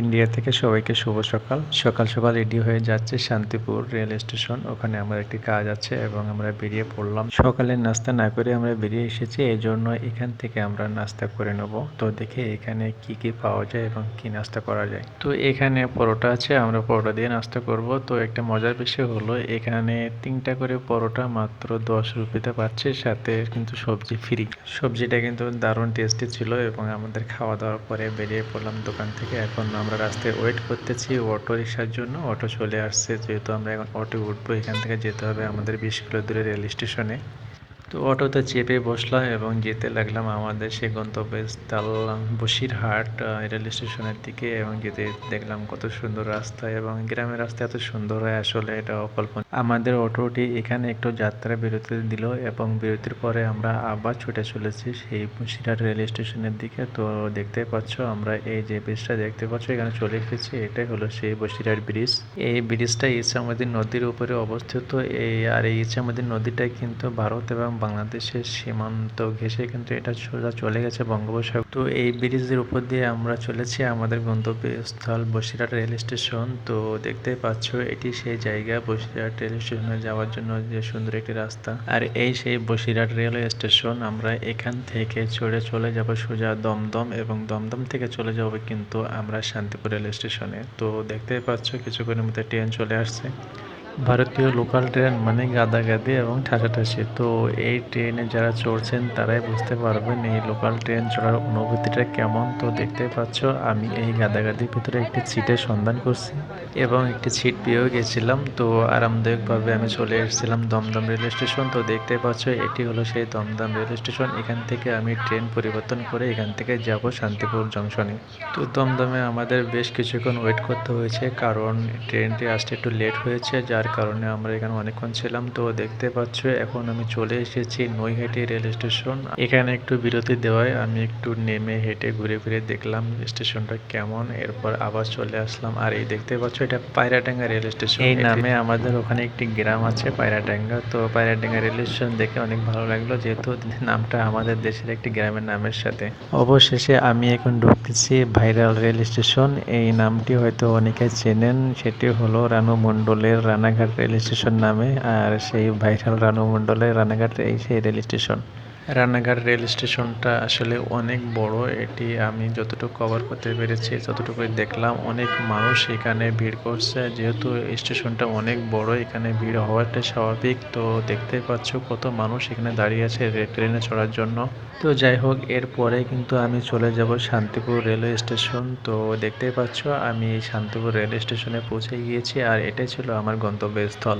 India থেকে সবাইকে শুভ সকাল। সকাল সকাল রেডি হয়ে যাচ্ছে শান্তিপুর রেল স্টেশন। ওখানে আমার একটি কাজ আছে এবং আমরা বেরিয়ে পড়লাম। সকালের নাস্তা না করে আমরা বেরিয়ে এসেছি এই জন্য এখান থেকে আমরা নাস্তা করে নেব। তো দেখে এখানে কি কি পাওয়া যায় এবং কি নাস্তা করা যায়। তো এখানে পরোটা আছে, আমরা পরোটা দিয়ে নাস্তা করব। তো একটা মজার বিষয় হলো, এখানে তিনটা করে পরোটা মাত্র দশ রুপিতে পাচ্ছে, সাথে কিন্তু সবজি ফ্রি সবজিটা কিন্তু দারুণ টেস্টি ছিল এবং আমাদের খাওয়া দাওয়ার পরে বেরিয়ে পড়লাম দোকান থেকে। এখন আমরা রাস্তায় ওয়েট করতেছি অটো রিক্সার জন্য। অটো চলে আসছে, যেহেতু আমরা এখন অটো উঠবো, এখান থেকে যেতে হবে আমাদের বিশ কিলো দূরে রেল স্টেশনে তো অটোতে চেপে বসলাম এবং যেতে লাগলাম আমাদের সেই গন্তব্যস্থল বসিরহাট রেল স্টেশনের দিকে এবং যেতে দেখলাম কত সুন্দর রাস্তা এবং গ্রামের রাস্তা এত সুন্দর হয় আসলে এটা অকল্পনীয়। আমাদের অটোটি এখানে একটু যাত্রা বিরতি দিল এবং বিরতির পরে আমরা আবার ছুটে চলেছি সেই বসিরহাট রেল স্টেশনের দিকে। তো দেখতে পাচ্ছ আমরা এই যে ব্রিজটা দেখতে পাচ্ছ, এখানে চলে এসেছি। এটাই হলো সেই বসিরহাট ব্রিজ এই ব্রিজটা ইচ্ছামতি নদীর উপরে অবস্থিত। এই আর এই ইচ্ছামতি নদীটা কিন্তু ভারত এবং বাংলাদেশের সীমান্ত ঘেঁষে কিন্তু এটা সোজা চলে গেছে বঙ্গোপসাগর। তো এই ব্রিজের উপর দিয়ে আমরা চলেছি আমাদের গন্তব্যস্থল বসিরহাট রেল স্টেশন। তো দেখতে পাচ্ছ, এটি সেই জায়গা, বসিরহাট রেল স্টেশনে যাওয়ার জন্য যে সুন্দর একটি রাস্তা। আর এই সেই বসিরহাট রেলওয়ে স্টেশন, আমরা এখান থেকে চড়ে চলে যাব সোজা দমদম এবং দমদম থেকে চলে যাব কিন্তু আমরা শান্তিপুর রেল স্টেশনে। তো দেখতে পাচ্ছ, কিছুক্ষণের মধ্যে ট্রেন চলে আসছে। ভারতীয় লোকাল ট্রেন মানে গাদাগাদি এবং ঠাসাঠাসি তো এই ট্রেনে যারা চড়ছেন, তারাই বুঝতে পারবেন এই লোকাল ট্রেন চড়ার অনুভূতিটা কেমন। তো দেখতে পাচ্ছ, আমি এই গাদাগাদির ভিতরে একটি সিটের সন্ধান করছি এবং একটি সিট পেয়েও গেছিলাম। তো আরামদায়কভাবে আমি চলে এসেছিলাম দমদম রেল স্টেশন। তো দেখতে পাচ্ছ, এটি হলো সেই দমদম রেল স্টেশন। এখান থেকে আমি ট্রেন পরিবর্তন করে এখান থেকে যাব শান্তিপুর জংশনে। তো দমদমে আমাদের বেশ কিছুক্ষণ ওয়েট করতে হয়েছে, কারণ ট্রেনটি আসতে একটু লেট হয়েছে, যার কারণে আমরা এখানে অনেকক্ষণ ছিলাম। তো দেখতে পাচ্ছ এখন আমি চলে এসেছি নৈহাটি রেল স্টেশন। এখানে একটু বিরতি দেওয়ায় আমি একটু নেমে হেঁটে ঘুরে ফিরে দেখলাম স্টেশনটা কেমন। এরপর আবার চলে আসলাম। আর এই দেখতে পাচ্ছ এটা পায়রাটাঙ্গা রেল স্টেশন। এই নামে আমাদের ওখানে একটি গ্রাম আছে পায়রাটাঙ্গা তো পায়রাটাঙ্গা রেল স্টেশন দেখে অনেক ভালো লাগল যেহেতু নামটা আমাদের দেশের একটি গ্রামের নামের সাথে। অবশেষে আমি এখন ঢুকতেছি ভাইরাল রেল স্টেশন। এই নামটি হয়তো অনেকে চেনেন সেটি হলো রানু মণ্ডলের রানাঘাট রেল স্টেশন নামে আর সেই ভাইরাল রানু মণ্ডলের রানাঘাট এই সেই রেল স্টেশন রানাঘাট রেল স্টেশনটা আসলে অনেক বড়। এটি আমি যতটুকু কভার করতে পেরেছি ততটুকু দেখলাম। অনেক মানুষ এখানে ভিড় করছে। যেহেতু স্টেশনটা অনেক বড়, এখানে ভিড় হওয়াটা স্বাভাবিক। তো দেখতেই পাচ্ছ কত মানুষ এখানে দাঁড়িয়ে আছে ট্রেনে চড়ার জন্য। তো যাই হোক, এরপরে কিন্তু আমি চলে যাব শান্তিপুর রেলওয়ে স্টেশন তো দেখতেই পাচ্ছ, আমি শান্তিপুর রেল স্টেশনে পৌঁছে গিয়েছি। আর এটাই ছিল আমার গন্তব্যস্থল।